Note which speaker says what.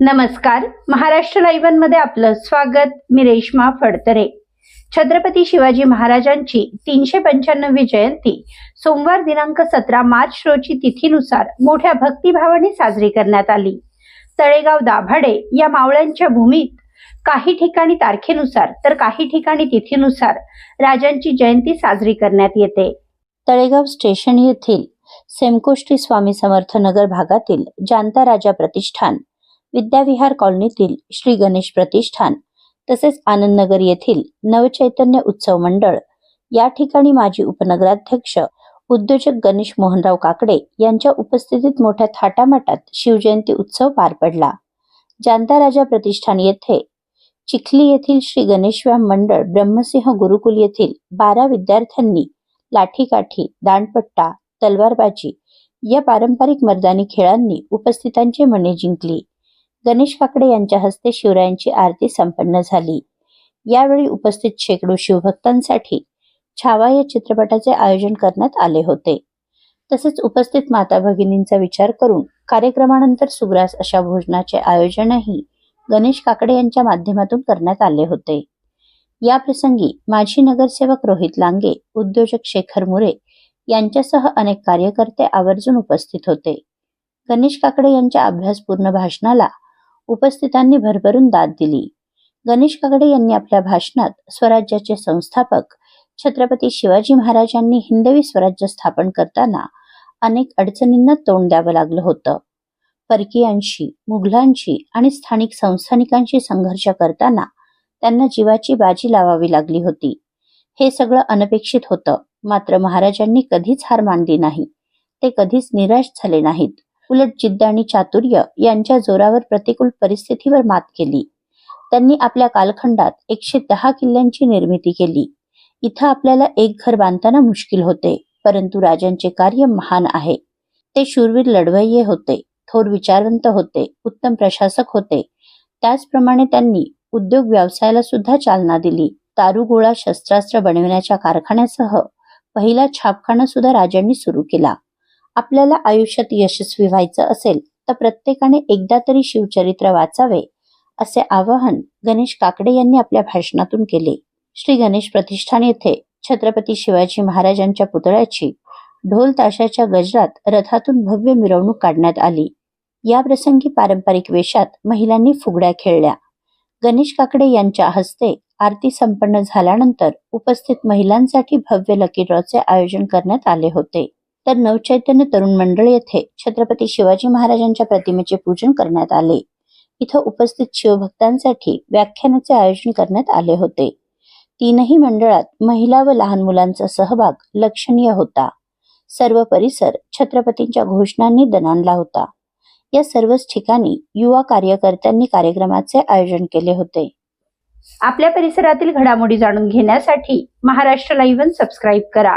Speaker 1: नमस्कार. महाराष्ट्र लाईव्हमध्ये आपलं स्वागत. मी रेश्मा फडतरे. छत्रपती शिवाजी महाराजांची तीनशे पंच्याण्णवी जयंती सोमवार दिनांक सतरा मार्च रोजी तिथीनुसार मोठ्या भक्तिभावाने साजरी करण्यात आली. तळेगाव दाभाडे या मावळ्यांच्या भूमीत काही ठिकाणी तारखेनुसार तर काही ठिकाणी तिथीनुसार राजांची जयंती साजरी करण्यात येते. तळेगाव स्टेशन येथील सेमकोष्टी स्वामी समर्थ नगर भागातील जानता राजा प्रतिष्ठान विद्याविहार कॉलनीतील श्री गणेश प्रतिष्ठान तसेच आनंदनगर येथील नवचैतन्य उत्सव मंडळ. या ठिकाणी माजी उपनगराध्यक्ष उद्योजक गणेश मोहनराव काकडे यांच्या उपस्थितीत मोठ्या थाटामाटात शिवजयंती उत्सव पार पडला. जांता राजा प्रतिष्ठान येथे चिखली येथील श्री गणेशव्याम मंडळ ब्रह्मसिंह गुरुकुल येथील बारा विद्यार्थ्यांनी लाठीकाठी दांडपट्टा तलवारबाजी या पारंपरिक मर्दानी खेळांनी उपस्थितांची मने जिंकली. गणेश काकडे यांच्या हस्ते शिवरायांची आरती संपन्न झाली. यावेळी उपस्थित शेकडो शिवभक्तांसाठी छावा या चित्रपटाचे आयोजन करण्यात आले होते. तसेच उपस्थित माता भगिनींचा विचार करून कार्यक्रमानंतर सुग्रास अशा भोजनाचे आयोजनही गणेश काकडे यांच्या माध्यमातून करण्यात आले होते. या प्रसंगी माजी नगरसेवक रोहित लांगे उद्योजक शेखर मुरे यांच्यासह अनेक कार्यकर्ते आवर्जून उपस्थित होते. गणेश काकडे यांच्या अभ्यासपूर्ण भाषणाला उपस्थितांनी भरभरून दाद दिली. गणेश कागडे यांनी आपल्या भाषणात स्वराज्याचे संस्थापक छत्रपती शिवाजी महाराजांनी हिंदवी स्वराज्य स्थापन करताना अनेक अडचणींना तोंड द्यावं लागलं होतं. परकीयांशी मुघलांशी आणि स्थानिक संस्थानिकांशी संघर्ष करताना त्यांना जीवाची बाजी लावावी लागली होती. हे सगळं अनपेक्षित होतं मात्र महाराजांनी कधीच हार मानली नाही. ते कधीच निराश झाले नाहीत. उलट जिद्द आणि चातुर्य यांच्या जोरावर प्रतिकूल परिस्थितीवर मात केली. त्यांनी आपल्या कालखंडात एकशे दहा किल्ल्यांची निर्मिती केली. इथं आपल्याला एक घर बांधताना मुश्किल होते परंतु राजांचे कार्य महान आहे. ते शूरवीर लढवय्ये होते थोर विचारवंत होते उत्तम प्रशासक होते. त्याचप्रमाणे त्यांनी उद्योग व्यवसायाला सुद्धा चालना दिली. दारुगोळा शस्त्रास्त्र बनविण्याच्या कारखान्यासह पहिला छापखाना सुद्धा राजांनी सुरू केला. आपल्याला आयुष्यात यशस्वी व्हायचं असेल तर प्रत्येकाने एकदा तरी शिवचरित्र वाचावे असे आवाहन गणेश काकडे यांनी आपल्या भाषणातून केले. श्री गणेश प्रतिष्ठान येथे छत्रपती शिवाजी महाराजांच्या पुतळ्याची ढोल ताशाच्या गजरात रथातून भव्य मिरवणूक काढण्यात आली. या प्रसंगी पारंपरिक वेशात महिलांनी फुगड्या खेळल्या. गणेश काकडे यांच्या हस्ते आरती संपन्न झाल्यानंतर उपस्थित महिलांसाठी भव्य लकी ड्रॉचे आयोजन करण्यात आले होते. तर नवचैतन्य तरुण मंडळ येथे छत्रपती शिवाजी महाराजांच्या प्रतिमेचे पूजन करण्यात आले. इथं उपस्थित शिवभक्तांसाठी व्याख्यानाचे आयोजन करण्यात आले होते. तीनही मंडळात महिला व लहान मुलांचा सहभाग लक्षणीय होता. सर्व परिसर छत्रपतींच्या घोषणांनी दणाणला होता. या सर्वच ठिकाणी युवा कार्यकर्त्यांनी कार्यक्रमाचे आयोजन केले होते. आपल्या परिसरातील घडामोडी जाणून घेण्यासाठी महाराष्ट्र लाईव्ह सबस्क्राईब करा.